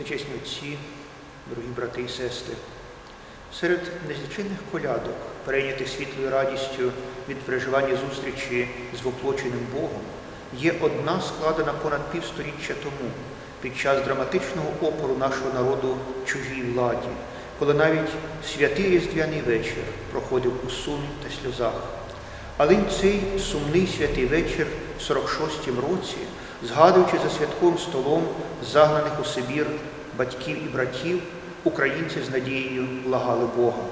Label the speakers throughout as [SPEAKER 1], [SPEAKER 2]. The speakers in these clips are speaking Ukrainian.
[SPEAKER 1] Почесні отці, дорогі брати і сестри, серед незліченних колядок, перейнятих світлою радістю від переживання зустрічі з воплоченим Богом, є одна складена понад півсторіччя тому, під час драматичного опору нашого народу чужій владі, коли навіть святий Різдвяний вечір проходив у сумі та сльозах. Але й цей сумний святий вечір в 46-м році, згадуючи за святковим столом загнаних у Сибір батьків і братів, українці з надією благали Бога.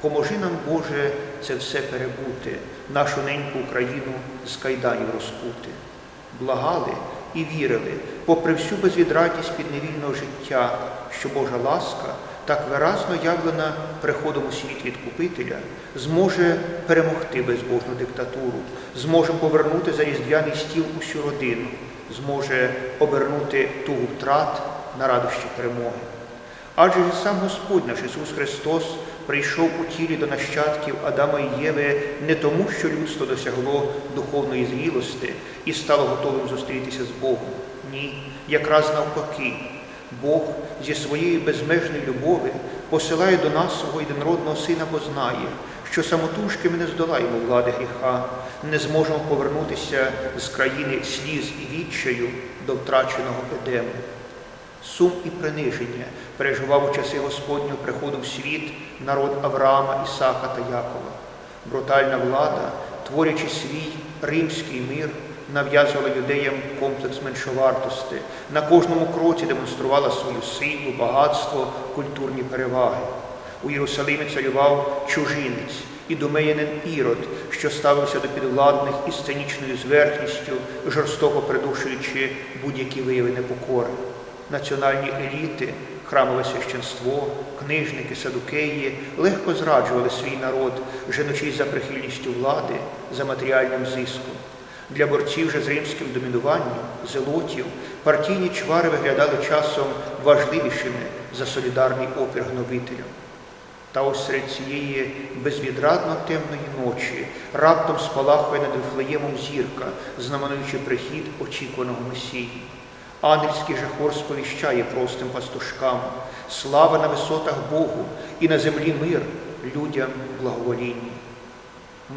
[SPEAKER 1] Поможи нам, Боже, це все перебути, нашу неньку Україну з кайданів розкути. Благали і вірили, попри всю безвідрадність підневільного життя, що Божа ласка, так виразно явлена приходом у світ відкупителя, зможе перемогти безбожну диктатуру, зможе повернути за різдвяний стіл усю родину, зможе обернути тугу втрат на радощі перемоги. Адже ж сам Господь наш Ісус Христос прийшов у тілі до нащадків Адама і Єви не тому, що людство досягло духовної зрілости і стало готовим зустрітися з Богом. Ні, якраз навпаки. Бог зі своєї безмежної любові посилає до нас свого єдинородного Сина, бо знає, що самотужки ми не здолаємо влади гріха, не зможемо повернутися з країни сліз і відчаю до втраченого Едему. Сум і приниження переживав у часи Господнього приходу в світ народ Авраама, Ісака та Якова. Брутальна влада, творячи свій римський мир, нав'язувала юдеям комплекс меншовартості, на кожному кроці демонструвала свою силу, багатство, культурні переваги. У Єрусалимі царював чужинець, і ідомеянин Ірод, що ставився до підвладних із сценічною зверхністю, жорстоко придушуючи будь-які вияви непокори національні еліти, храмове священство, книжники, садукеї легко зраджували свій народ, женучись за прихильністю влади, за матеріальним зиском. Для борців же з римським домінуванням, зелотів, партійні чвари виглядали часом важливішими за солідарний опір гнобителям. Та ось серед цієї безвідрадно темної ночі раптом спалахує над Вифлеємом зірка, знаменуючи прихід очікуваного Месії. Ангельський же хор сповіщає простим пастушкам, слава на висотах Богу і на землі мир людям благоволінні.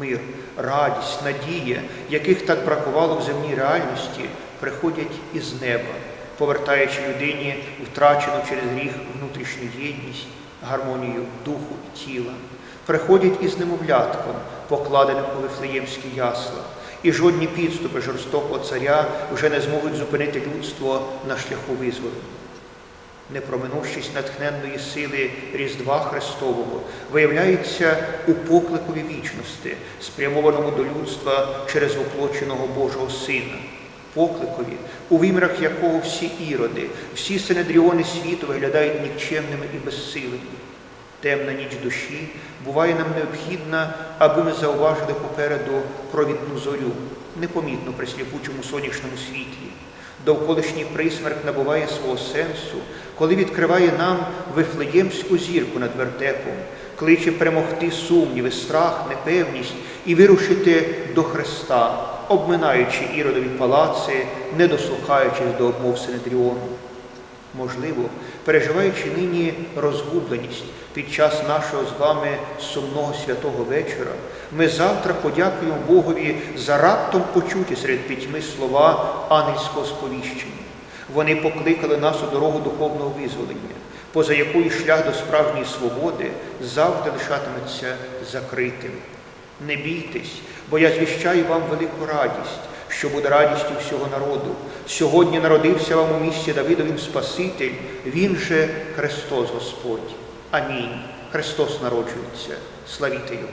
[SPEAKER 1] Мир, радість, надія, яких так бракувало в земній реальності, приходять із неба, повертаючи людині втрачену через гріх внутрішню єдність, гармонію духу і тіла, приходять із немовлятком, покладеним у вифлеємські ясла і жодні підступи жорстокого царя вже не зможуть зупинити людство на шляху визволення. Не проминувшись натхненної сили Різдва Христового, виявляється у покликові вічності, спрямованому до людства через воплоченого Божого Сина, покликові, у вимірах якого всі іроди, всі синедріони світу виглядають нікчемними і безсилими. Темна ніч душі буває нам необхідна, аби ми зауважили попереду провідну зорю, непомітну при сліпучому сонячному світлі. Довколишній присмерк набуває свого сенсу, коли відкриває нам вифлеємську зірку над вертепом, кличе перемогти сумніви, страх, непевність і вирушити до Христа, обминаючи іродові палаци, не дослухаючись до обмов Синедріону можливо, переживаючи нині розгубленість під час нашого з вами сумного святого вечора, ми завтра подякуємо Богові за раптом почуті серед пітьми слова ангельського сповіщення. Вони покликали нас у дорогу духовного визволення, поза якою шлях до справжньої свободи завжди лишатиметься закритим. Не бійтесь, бо я звіщаю вам велику радість що буде радістю всього народу. Сьогодні народився вам у місті Давидовім Спаситель, Він же Христос Господь. Амінь. Христос народжується. Славіте Його.